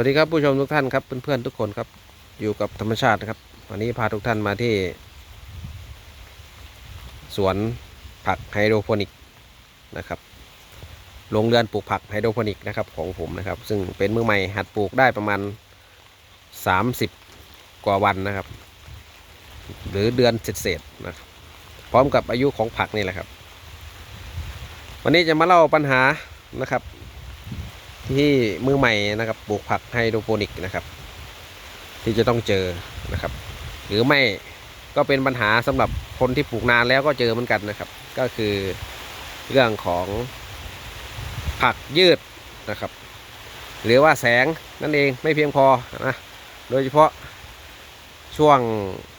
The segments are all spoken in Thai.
วัสดีครับผู้ชมทุกท่านครับเพื่อนๆทุกคนครับอยู่กับธรรมชาตินะครับวันนี้พาทุกท่านมาที่ สวนผักไฮโดรโปนิกนะครับโรงเรือนปลูกผักไฮโดรโปนิกนะครับของผมนะครับ ซึ่งเป็นมือใหม่หัดปลูกได้ประมาณ 30 กว่าวันนะครับ หรือเดือนเศษๆนะครับพร้อมกับอายุของผักนี่แหละครับ วันนี้จะมาเล่าปัญหานะครับ ที่มือใหม่นะครับปลูกผักไฮโดรโปนิกนะครับ ที่จะต้องเจอนะครับ หรือไม่ก็เป็นปัญหาสำหรับคนที่ปลูกนานแล้วก็เจอเหมือนกันนะครับ ก็คือเรื่องของผักยืดนะครับ หรือว่าแสงนั่นเองไม่เพียงพอนะโดยเฉพาะช่วง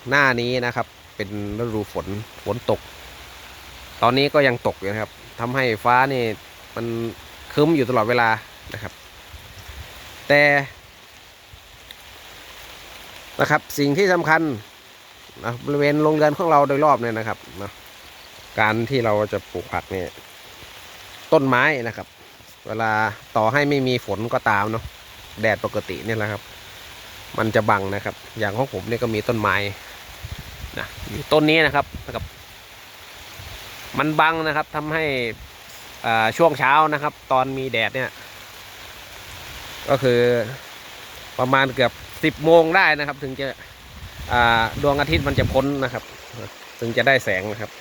หน้านี้นะครับ เป็นฤดูฝนฝนตก ตอนนี้ก็ยังตกอยู่นะครับทำให้ฟ้านี่มันคึ้มอยู่ตลอดเวลา นะครับ แต่นะครับสิ่งที่สำคัญนะบริเวณโรงเรือนของเราโดยรอบเนี่ยนะครับนะการที่เราจะปลูกผักเนี่ยต้นไม้นะครับ เวลาต่อให้ไม่มีฝนก็ตามเนาะแดดปกติเนี่ยแหละครับ มันจะบังนะครับ อย่างของผมเนี่ยก็มีต้นไม้นะอยู่ต้นนี้นะครับนะครับ มันบังนะครับทำให้อ่าช่วงเช้านะครับ ตอนมีแดดเนี่ย ก็คือประมาณเกือบสิบโมงได้นะครับ ถึงจะอ่าดวงอาทิตย์มันจะพ้นนะครับ ถึงจะได้แสงนะครับ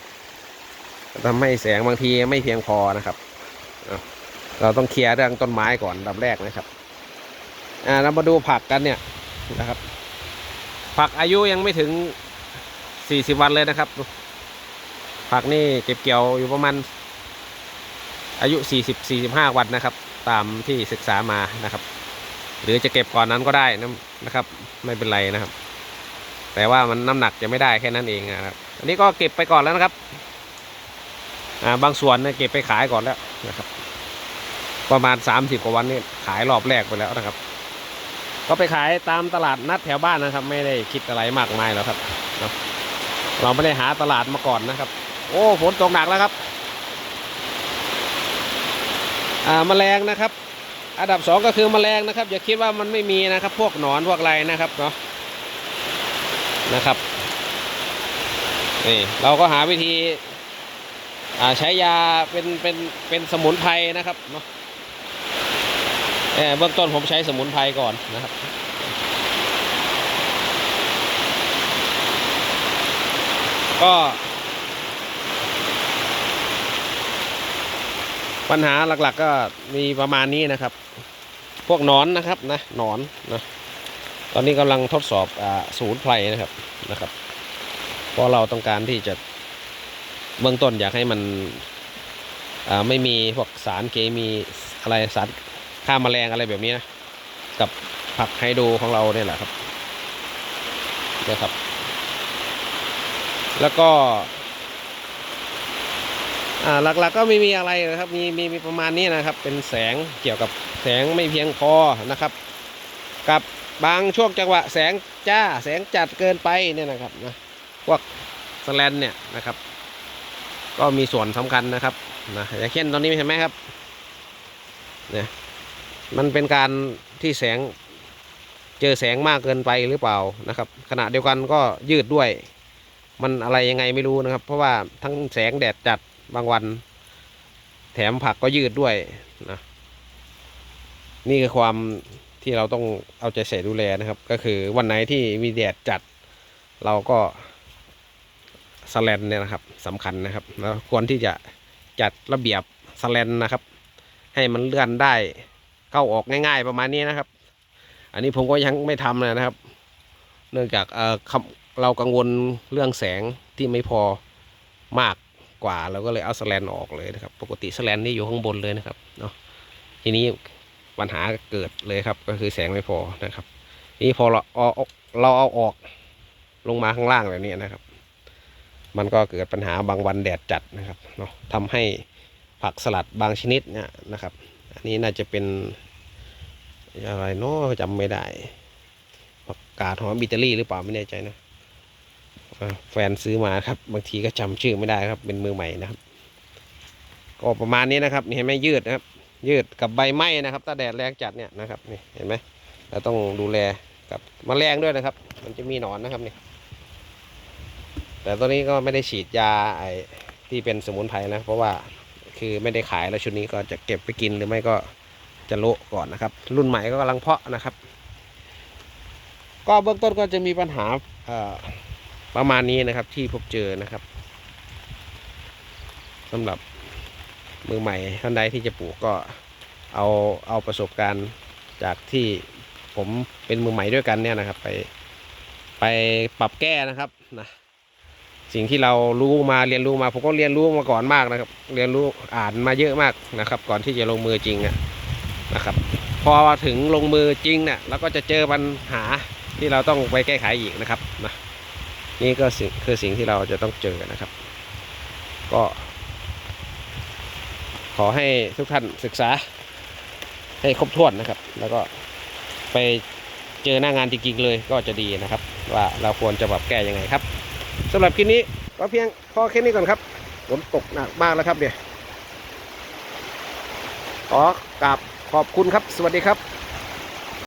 ทำให้แสงบางทีไม่เพียงพอนะครับ เราต้องเคลียร์เรื่องต้นไม้ก่อนลำแรกนะครับอ่าเรามาดูผักกันเนี่ยนะครับ ผักอายุยังไม่ถึงสี่สิบวันเลยนะครับ ผักนี่เก็บเกี่ยวอยู่ประมาณอายุ40 45วันนะครับ ตามที่ศึกษามานะครับ หรือจะเก็บก่อนนั้นก็ได้นะนะครับ ไม่เป็นไรนะครับ แต่ว่ามันน้ำหนักจะไม่ได้แค่นั้นเองนะครับ อันนี้ก็เก็บไปก่อนแล้วนะครับอ่าบางส่วนเนี่ยเก็บไปขายก่อนแล้วนะครับ ประมาณ 30 กว่าวันนี่ขายรอบแรกไปแล้วนะครับ ก็ไปขายตามตลาดนัดแถวบ้านนะครับ ไม่ได้คิดอะไรมากมายหรอกครับเราไม่ได้หาตลาดมาก่อนนะครับ โอ้ฝนตกหนักแล้วครับ แมลงนะครับ อันดับสองก็คือแมลงนะครับ อย่าคิดว่ามันไม่มีนะครับ พวกหนอนพวกอะไรนะครับเนาะนะครับนี่เราก็หาวิธีอาใช้ยาเป็นเป็นเป็นสมุนไพรนะครับเนาะเอ่อเบื้องต้นผมใช้สมุนไพรก่อนนะครับก็ ปัญหาหลักๆก็มีประมาณนี้นะครับ พวกหนอนนะครับนะหนอนนะตอนนี้กำลังทดสอบอศูนย์ไพรนะครับนะครับ เพราะเราต้องการที่จะเบื้องต้นอยากให้มันไม่มีพวกสารเคมีอะไรสารฆ่าแมลงอะไรแบบนี้นะกับผักไฮโดรของเราเนี่ยแหละครับนะครับ แล้วก็ อ่าหลักๆก็ไม่มีอะไรนะครับมีมีมีประมาณนี้นะครับ เป็นแสงเกี่ยวกับแสงไม่เพียงพอนะครับ กับบางช่วงจังหวะแสงจ้าแสงจัดเกินไปเนี่ยนะครับนะพวกสแลนเนี่ยนะครับ ก็มีส่วนสำคัญนะครับนะอย่างเช่นตอนนี้เห็นไหมครับเนี่ยมันเป็นการที่แสงเจอแสงมากเกินไปหรือเปล่านะครับ ขณะเดียวกันก็ยืดด้วย มันอะไรยังไงไม่รู้นะครับ เพราะว่าทั้งแสงแดดจัด บางวัน แถมผักก็ยืดด้วยนะนี่คือความที่เราต้องเอาใจใส่ดูแลนะครับ ก็คือวันไหนที่มีแดดจัด เราก็สแลนเนี่ยนะครับสำคัญนะครับแล้วควรที่จะจัดระเบียบสแลนนะครับ ให้มันเลื่อนได้เข้าออกง่ายๆประมาณนี้นะครับ อันนี้ผมก็ยังไม่ทำเลยนะครับ เนื่องจากเออเรากังวลเรื่องแสงที่ไม่พอมาก กว่าเราก็เลยเอาสแลนออกเลยนะครับ ปกติสแลนนี่อยู่ข้างบนเลยนะครับเนาะทีนี้ปัญหาเกิดเลยครับ ก็คือแสงไม่พอนะครับนี่พอเราเอาเราเอาออกลงมาข้างล่างแบบนี้นะครับ มันก็เกิดปัญหาบางวันแดดจัดนะครับเนาะทำให้ผักสลัดบางชนิดเนี่ยนะครับ อันนี้น่าจะเป็นอะไรเนาะจำไม่ได้ผักกาดหอมบิตเตอรี่หรือเปล่าไม่แน่ใจนะ แฟนซื้อมาครับ บางทีก็จำชื่อไม่ได้ครับ เป็นมือใหม่นะครับ ก็ประมาณนี้นะครับเห็นไหมยืดนะครับ ยืดกับใบไม้นะครับ ถ้าแดดแรงจัดเนี่ยนะครับนี่เห็นไหมเราต้องดูแลกับมแมลงด้วยนะครับ มันจะมีหนอนนะครับนี่แต่ตัวนี้ก็ไม่ได้ฉีดยาไอ้ที่เป็นสมุนไพรนะ เพราะว่าคือไม่ได้ขายแล้วชุดนี้ก็จะเก็บไปกินหรือไม่ก็จะโละก่อนนะครับ รุ่นใหม่ก็กำลังเพาะนะครับ ก็เบื้องต้นก็จะมีปัญหาเอ่อ ประมาณนี้นะครับที่พบเจอนะครับสำหรับมือใหม่ท่านใดที่จะปลูกก็เอาเอาประสบการณ์จากที่ผมเป็นมือใหม่ด้วยกันเนี่ยนะครับ ไปไปปรับแก้นะครับนะสิ่งที่เรารู้มาเรียนรู้มาผมก็เรียนรู้มาก่อนมากนะครับ เรียนรู้อ่านมาเยอะมากนะครับ ก่อนที่จะลงมือจริงนะครับ พอถึงลงมือจริงเนี่ยเราก็จะเจอปัญหาที่เราต้องไปแก้ไขอีกนะครับนะ นี่ก็คือสิ่งที่เราจะต้องเจอนะครับ ก็ ขอให้ทุกท่านศึกษาให้ครบถ้วนนะครับ แล้วก็ไปเจอหน้างานจริงๆเลยก็จะดีนะครับ ว่าเราควรจะปรับแก้ยังไงครับสำหรับคลิปนี้ก็เพียงพอแค่นี้ก่อนครับฝนตกหนักมากแล้วครับเดี๋ยวขอกราบขอบคุณครับ สวัสดีครับ